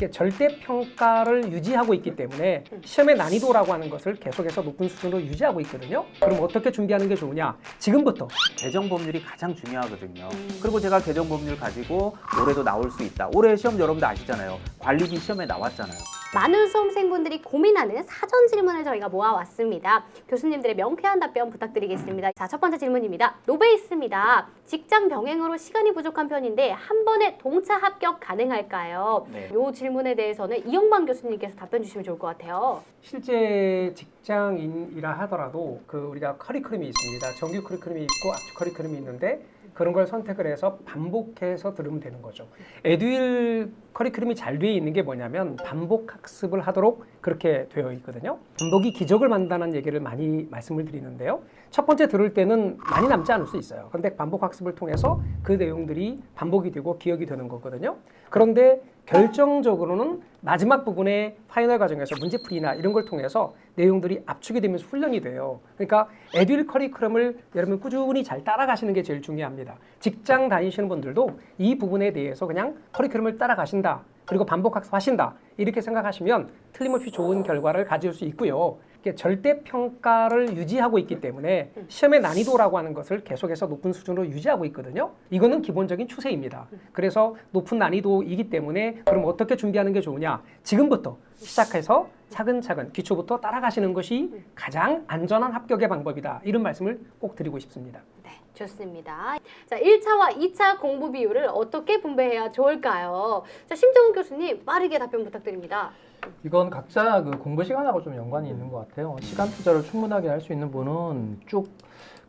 이게 절대 평가를 유지하고 있기 때문에 시험의 난이도라고 하는 것을 계속해서 높은 수준으로 유지하고 있거든요. 그럼 어떻게 준비하는 게 좋으냐? 지금부터 개정 법률이 가장 중요하거든요. 그리고 제가 개정 법률 가지고 올해도 나올 수 있다. 올해 시험 여러분들 아시잖아요. 관리비 시험에 나왔잖아요. 많은 수험생분들이 고민하는 사전 질문을 저희가 모아왔습니다. 교수님들의 명쾌한 답변 부탁드리겠습니다. 자, 첫 번째 질문입니다. 노베이스입니다. 직장 병행으로 시간이 부족한 편인데 한 번에 동차 합격 가능할까요? 네. 이 질문에 대해서는 이영만 교수님께서 답변 주시면 좋을 것 같아요. 실제 직장인이라 하더라도 그 우리가 커리큘럼이 있습니다. 정규 커리큘럼이 있고 압축 커리큘럼이 있는데 그런 걸 선택을 해서 반복해서 들으면 되는 거죠. 에듀윌 커리큘럼이 잘 되어 있는 게 뭐냐면 반복 학습을 하도록 그렇게 되어 있거든요. 반복이 기적을 만든다는 얘기를 많이 말씀을 드리는데요. 첫 번째 들을 때는 많이 남지 않을 수 있어요. 그런데 반복 학습을 통해서 그 내용들이 반복이 되고 기억이 되는 거거든요. 그런데 결정적으로는 마지막 부분의 파이널 과정에서 문제풀이나 이런 걸 통해서 내용들이 압축이 되면서 훈련이 돼요. 그러니까 에듀윌 커리큘럼을 여러분 꾸준히 잘 따라가시는 게 제일 중요합니다. 직장 다니시는 분들도 이 부분에 대해서 그냥 커리큘럼을 따라가신다. 그리고 반복 학습하신다. 이렇게 생각하시면 틀림없이 좋은 결과를 가질 수 있고요. 절대 평가를 유지하고 있기 때문에 시험의 난이도라고 하는 것을 계속해서 높은 수준으로 유지하고 있거든요. 이거는 기본적인 추세입니다. 그래서 높은 난이도이기 때문에 그럼 어떻게 준비하는 게 좋으냐? 지금부터 시작해서 차근차근 기초부터 따라가시는 것이 가장 안전한 합격의 방법이다. 이런 말씀을 꼭 드리고 싶습니다. 네, 좋습니다. 자, 1차와 2차 공부 비율을 어떻게 분배해야 좋을까요? 자, 심정훈 교수님 빠르게 답변 부탁드립니다. 이건 각자 그 공부 시간하고 좀 연관이 있는 것 같아요. 시간 투자를 충분하게 할 수 있는 분은 쭉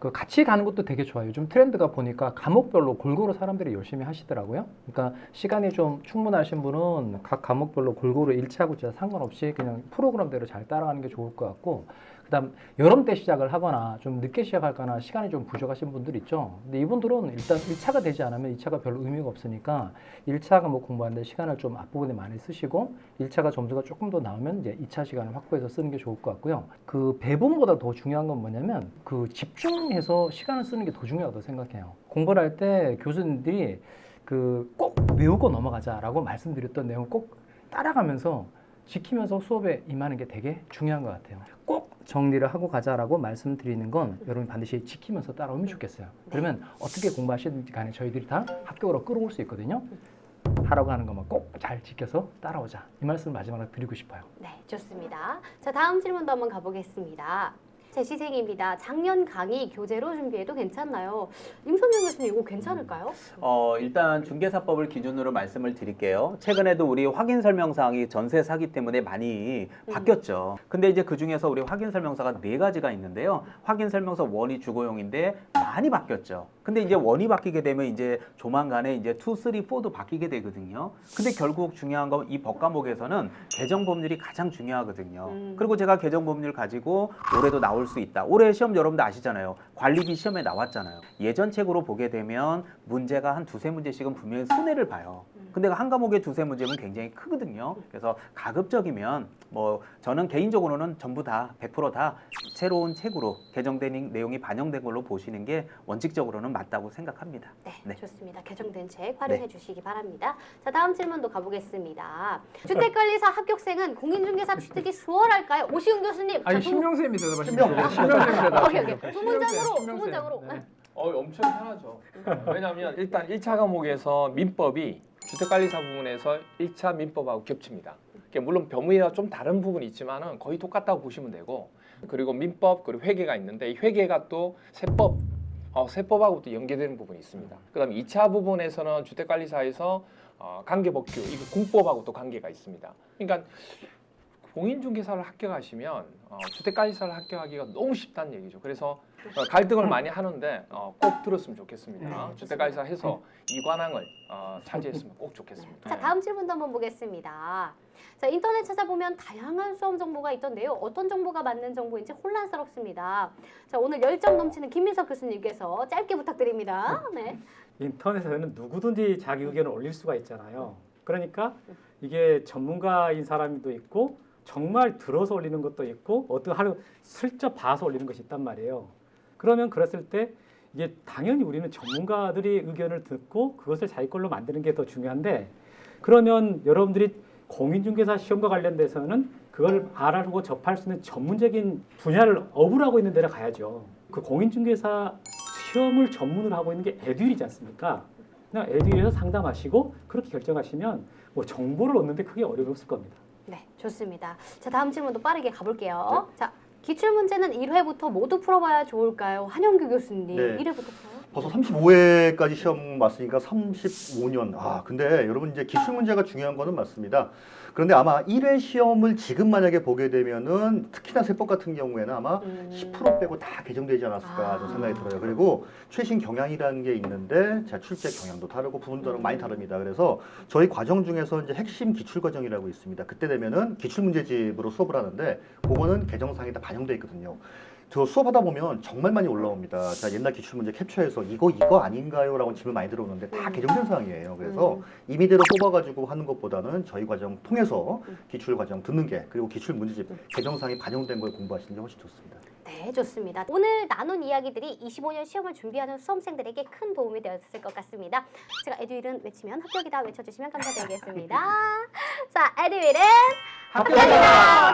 그 같이 가는 것도 되게 좋아요. 요즘 트렌드가 보니까 과목별로 골고루 사람들이 열심히 하시더라고요. 그러니까 시간이 좀 충분하신 분은 각 과목별로 골고루 일치하고 진짜 상관없이 그냥 프로그램대로 잘 따라가는 게 좋을 것 같고 그다음 여름 때 시작을 하거나 좀 늦게 시작할거나 시간이 좀 부족하신 분들 있죠. 근데 이분들은 일단 1차가 되지 않으면 2차가 별로 의미가 없으니까 1차가 뭐 공부하는데 시간을 좀 앞부분에 많이 쓰시고 1차가 점수가 조금 더 나오면 이제 2차 시간을 확보해서 쓰는 게 좋을 것 같고요. 그 배분보다 더 중요한 건 뭐냐면 그 집중해서 시간을 쓰는 게 더 중요하다고 생각해요. 공부를 할 때 교수님들이 그 꼭 외우고 넘어가자라고 말씀드렸던 내용 꼭 따라가면서 지키면서 수업에 임하는 게 되게 중요한 것 같아요. 꼭 정리를 하고 가자라고 말씀드리는 건 여러분 반드시 지키면서 따라오면 좋겠어요. 그러면 어떻게 공부하시든지 간에 저희들이 다 합격으로 끌어올 수 있거든요. 하라고 하는 것만 꼭 잘 지켜서 따라오자. 이 말씀 마지막으로 드리고 싶어요. 네, 좋습니다. 자, 다음 질문도 한번 가보겠습니다. 제 시생입니다. 작년 강의 교재로 준비해도 괜찮나요? 임선영 교수님 이거 괜찮을까요? 어, 일단 중개사법을 기준으로 말씀을 드릴게요. 최근에도 우리 확인 설명사항이 전세 사기 때문에 많이 바뀌었죠. 근데 이제 그 중에서 우리 확인 설명서가 네 가지가 있는데요. 확인 설명서 원이 주거용인데 많이 바뀌었죠. 근데 이제 원이 바뀌게 되면 이제 조만간에 이제 2, 3, 4도 바뀌게 되거든요. 근데 결국 중요한 건 이 법 과목에서는 개정 법률이 가장 중요하거든요. 음. 그리고 제가 개정 법률 가지고 올해도 나올 수 있다. 올해 시험 여러분들 아시잖아요. 관리비 시험에 나왔잖아요. 예전 책으로 보게 되면 문제가 한 두세 문제씩은 분명히 손해를 봐요. 근데 한 과목에 두세 문제면 굉장히 크거든요. 그래서 가급적이면 뭐 저는 개인적으로는 전부 다 100%다 새로운 책으로 개정된 내용이 반영된 걸로 보시는 게 원칙적으로는 맞다고 생각합니다. 네, 네. 좋습니다. 개정된 책 활용해 네. 주시기 바랍니다. 자, 다음 질문도 가보겠습니다. 주택관리사 합격생은 공인중개사 취득이 수월할까요? 오시훈 교수님. 아니 자, 두- 신명쌤이 대답하시면 신명쌤이 대답. 오케이, 오케이. 두 문장으로, 두 문장으로. 네. 어, 엄청 편하죠. 왜냐하면 일단 1차 과목에서 민법이 주택관리사 부분에서 1차 민법하고 겹칩니다. 물론 변무가 좀 다른 부분이 있지만은 거의 똑같다고 보시면 되고 그리고 민법 그리고 회계가 있는데 이 회계가 또 세법 어, 세법하고 또 연계되는 부분이 있습니다. 그다음에 2차 부분에서는 주택관리사에서 어, 관계법규 이거 공법하고 또 관계가 있습니다. 그러니까 공인중개사를 합격하시면 어, 주택관리사를 합격하기가 너무 쉽다는 얘기죠. 그래서 어, 갈등을 많이 하는데 어, 꼭 들었으면 좋겠습니다. 주택관리사 해서 이관왕을 어, 차지했으면 꼭 좋겠습니다. 자, 다음 질문도 한번 보겠습니다. 자, 인터넷 찾아보면 다양한 수험 정보가 있던데요. 어떤 정보가 맞는 정보인지 혼란스럽습니다. 자, 오늘 열정 넘치는 김민석 교수님께서 짧게 부탁드립니다. 네. 인터넷에는 누구든지 자기 의견을 올릴 수가 있잖아요. 그러니까 이게 전문가인 사람도 있고 정말 들어서 올리는 것도 있고 어떤 하루 슬쩍 봐서 올리는 것이 있단 말이에요. 그러면 그랬을 때 이게 당연히 우리는 전문가들의 의견을 듣고 그것을 자기 걸로 만드는 게 더 중요한데 그러면 여러분들이 공인중개사 시험과 관련돼서는 그걸 알아보고 접할 수 있는 전문적인 분야를 하고 있는 데를 가야죠. 그 공인중개사 시험을 전문으로 하고 있는 게 에듀일이지 않습니까? 그냥 에듀일에서 상담하시고 그렇게 결정하시면 뭐 정보를 얻는데 크게 어려움이 없을 겁니다. 네, 좋습니다. 자, 다음 질문도 빠르게 가볼게요. 자, 기출 문제는 1회부터 모두 풀어봐야 좋을까요? 한영규 교수님, 네. 1회부터 풀어요? 벌써 35회까지 시험 봤으니까 35년. 아, 근데 여러분 이제 기출 문제가 중요한 거는 맞습니다. 그런데 아마 1회 시험을 지금 만약에 보게 되면은 특히나 세법 같은 경우에는 아마 음. 10% 빼고 다 개정되지 않았을까 아. 좀 생각이 들어요. 그리고 최신 경향이라는 게 있는데 자 출제 경향도 다르고 부분도 많이 다릅니다. 그래서 저희 과정 중에서 이제 핵심 기출 과정이라고 있습니다. 그때 되면은 기출 문제집으로 수업을 하는데 그거는 개정상에 다 반영돼 있거든요. 저 수업하다 보면 정말 많이 올라옵니다. 자 옛날 기출 문제 캡처해서 이거 이거 아닌가요?라고 질문 많이 들어오는데 다 음. 개정된 사항이에요. 그래서 음. 임의대로 뽑아가지고 하는 것보다는 저희 과정 통해서 기출 과정 듣는 게 그리고 기출 문제집 개정상에 반영된 걸 공부하시는 게 훨씬 좋습니다. 네, 좋습니다. 오늘 나눈 이야기들이 25년 시험을 준비하는 수험생들에게 큰 도움이 되었을 것 같습니다. 제가 에듀윌은 외치면 합격이다 외쳐주시면 감사드리겠습니다. 자, 에듀윌은 합격이다!